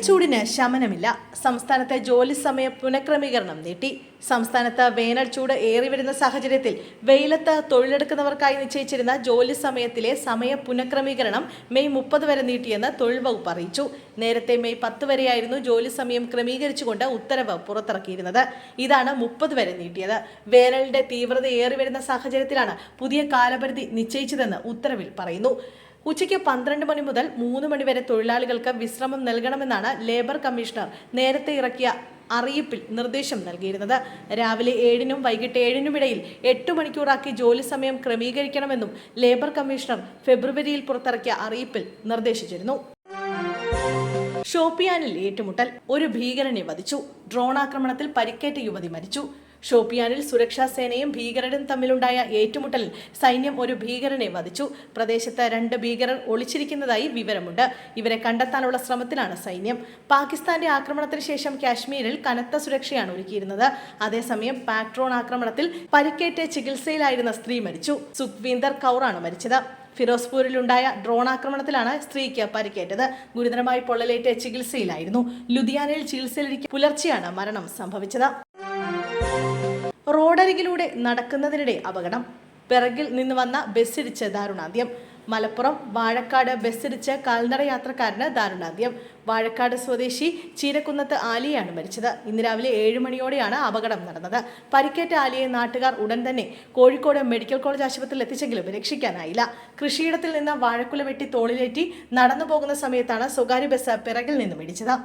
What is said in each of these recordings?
വേനൽ ചൂടിന് ശമനമില്ല. സംസ്ഥാനത്തെ ജോലി സമയ പുനഃക്രമീകരണം നീട്ടി. സംസ്ഥാനത്ത് വേനൽ ചൂട് ഏറി വരുന്ന സാഹചര്യത്തിൽ വെയിലത്ത് തൊഴിലെടുക്കുന്നവർക്കായി നിശ്ചയിച്ചിരുന്ന ജോലി സമയത്തിലെ സമയ പുനഃക്രമീകരണം മെയ് മുപ്പത് വരെ നീട്ടിയെന്ന് തൊഴിൽ വകുപ്പ് അറിയിച്ചു. നേരത്തെ മെയ് പത്ത് വരെയായിരുന്നു ജോലി സമയം ക്രമീകരിച്ചുകൊണ്ട് ഉത്തരവ് പുറത്തിറക്കിയിരുന്നത്. ഇതാണ് മുപ്പത് വരെ നീട്ടിയത്. വേനലിന്റെ തീവ്രത ഏറി വരുന്ന സാഹചര്യത്തിലാണ് പുതിയ കാലപരിധി നിശ്ചയിച്ചതെന്ന് ഉത്തരവിൽ പറയുന്നു. ഉച്ചയ്ക്ക് പന്ത്രണ്ട് മണി മുതൽ മൂന്ന് മണിവരെ തൊഴിലാളികൾക്ക് വിശ്രമം നൽകണമെന്നാണ് ലേബർ കമ്മീഷണർ നേരത്തെ ഇറക്കിയ അറിയിപ്പിൽ നിർദ്ദേശം നൽകിയിരുന്നത്. രാവിലെ ഏഴിനും വൈകിട്ട് ഏഴിനും ഇടയിൽ എട്ട് മണിക്കൂറാക്കി ജോലി സമയം ക്രമീകരിക്കണമെന്നും ലേബർ കമ്മീഷണർ ഫെബ്രുവരിയിൽ പുറത്തിറക്കിയ അറിയിപ്പിൽ നിർദ്ദേശിച്ചിരുന്നു. ഷോപ്പിയാനിൽ ഏറ്റുമുട്ടൽ. ഒരു ഭീകരനെ വധിച്ചു. ഡ്രോൺ ആക്രമണത്തിൽ പരിക്കേറ്റ യുവതി മരിച്ചു. ഷോപ്പിയാനിൽ സുരക്ഷാ സേനയും ഭീകരരും തമ്മിലുണ്ടായ ഏറ്റുമുട്ടലിൽ സൈന്യം ഒരു ഭീകരനെ വധിച്ചു. പ്രദേശത്ത് രണ്ട് ഭീകരർ ഒളിച്ചിരിക്കുന്നതായി വിവരമുണ്ട്. ഇവരെ കണ്ടെത്താനുള്ള ശ്രമത്തിലാണ് സൈന്യം. പാകിസ്ഥാന്റെ ആക്രമണത്തിന് ശേഷം കാശ്മീരിൽ കനത്ത സുരക്ഷയാണ് ഒരുക്കിയിരുന്നത്. അതേസമയം പാക്ട്രോൺ ആക്രമണത്തിൽ പരിക്കേറ്റ് ചികിത്സയിലായിരുന്ന സ്ത്രീ മരിച്ചു. സുഖ്വീന്ദർ കൗറാണ് മരിച്ചത്. ഫിറോസ്പൂരിലുണ്ടായ ഡ്രോൺ ആക്രമണത്തിലാണ് സ്ത്രീക്ക് പരിക്കേറ്റത്. ഗുരുതരമായി പൊള്ളലേറ്റ് ചികിത്സയിലായിരുന്നു. ലുധിയാനയിൽ ചികിത്സയിലിരിക്കെ പുലർച്ചെയാണ് മരണം സംഭവിച്ചത്. റോഡരികിലൂടെ നടക്കുന്നതിനിടെ അപകടം. പിറകിൽ നിന്ന് വന്ന ബസ്സിടിച്ച് ദാരുണാന്ത്യം മലപ്പുറം വാഴക്കാട് ബസ്സിടിച്ച് കാൽനട യാത്രക്കാരന് ദാരുണാന്ത്യം വാഴക്കാട് സ്വദേശി ചീരക്കുന്നത്ത് ആലിയാണ് മരിച്ചത്. ഇന്ന് രാവിലെ ഏഴ് മണിയോടെയാണ് അപകടം നടന്നത്. പരിക്കേറ്റ ആലിയെ നാട്ടുകാർ ഉടൻ തന്നെ കോഴിക്കോട് മെഡിക്കൽ കോളേജ് ആശുപത്രിയിൽ എത്തിച്ചെങ്കിലും രക്ഷിക്കാനായില്ല കൃഷിയിടത്തിൽ നിന്ന് വാഴക്കുല വെട്ടി തോളിലേറ്റി നടന്നു പോകുന്ന സമയത്താണ് സ്വകാര്യ ബസ് പിറകിൽ നിന്നും ഇടിച്ചത്.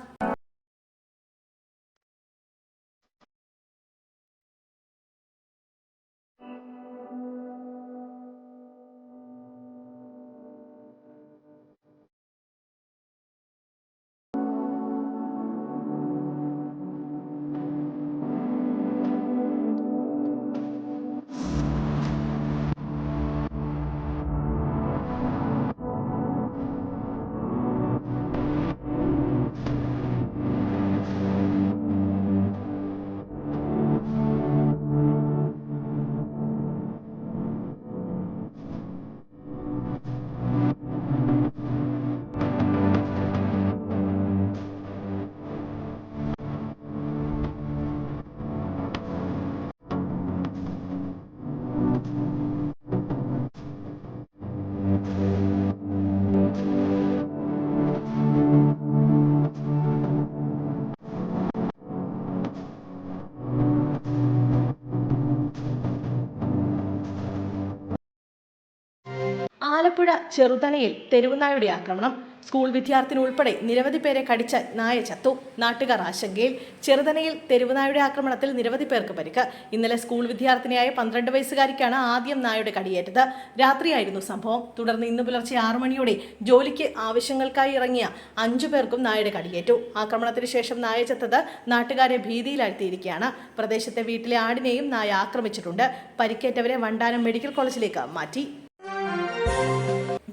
ആലപ്പുഴ ചെറുതലയിൽ തെരുവുനായുടെ ആക്രമണം. സ്കൂൾ വിദ്യാർത്ഥിനി ഉൾപ്പെടെ നിരവധി പേരെ കടിച്ച നായ ചത്തു. നാട്ടുകാർ ആശങ്കയിൽ. ചെറുതനയിൽ തെരുവുനായുടെ ആക്രമണത്തിൽ നിരവധി പേർക്ക് പരിക്ക്. ഇന്നലെ സ്കൂൾ വിദ്യാർത്ഥിനിയായ പന്ത്രണ്ട് വയസ്സുകാരിക്കാണ് ആദ്യം നായയുടെ കടിയേറ്റത്. രാത്രിയായിരുന്നു സംഭവം. തുടർന്ന് ഇന്ന് പുലർച്ചെ ആറു മണിയോടെ ജോലിക്ക് ആവശ്യങ്ങൾക്കായി ഇറങ്ങിയ അഞ്ചു പേർക്കും നായയുടെ കടിയേറ്റു. ആക്രമണത്തിന് ശേഷം നായ ചത്തത് നാട്ടുകാരെ ഭീതിയിലാഴ്ത്തിയിരിക്കുകയാണ്. പ്രദേശത്തെ വീട്ടിലെ ആടിനെയും നായ ആക്രമിച്ചിട്ടുണ്ട്. പരിക്കേറ്റവരെ വണ്ടാനം മെഡിക്കൽ കോളേജിലേക്ക് മാറ്റി.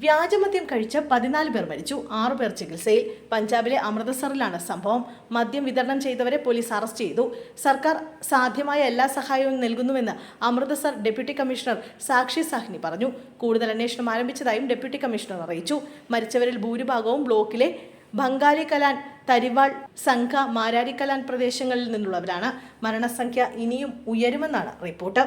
വ്യാജമദ്യം കഴിച്ച് പതിനാല് പേർ മരിച്ചു. ആറു പേർ ചികിത്സയിൽ. പഞ്ചാബിലെ അമൃതസറിലാണ് സംഭവം. മദ്യം വിതരണം ചെയ്തവരെ പോലീസ് അറസ്റ്റ് ചെയ്തു. സർക്കാർ സാധ്യമായ എല്ലാ സഹായവും നൽകുന്നുവെന്ന് അമൃതസർ ഡെപ്യൂട്ടി കമ്മീഷണർ സാക്ഷി സാഹ്നി പറഞ്ഞു. കൂടുതൽ അന്വേഷണം ആരംഭിച്ചതായും ഡെപ്യൂട്ടി കമ്മീഷണർ അറിയിച്ചു. മരിച്ചവരിൽ ഭൂരിഭാഗവും ബ്ലോക്കിലെ ബംഗാളി കലാൻ തരിവാൾ സംഘ മാരാരി കലാൻ പ്രദേശങ്ങളിൽ നിന്നുള്ളവരാണ്. മരണസംഖ്യ ഇനിയും ഉയരുമെന്നാണ് റിപ്പോർട്ട്.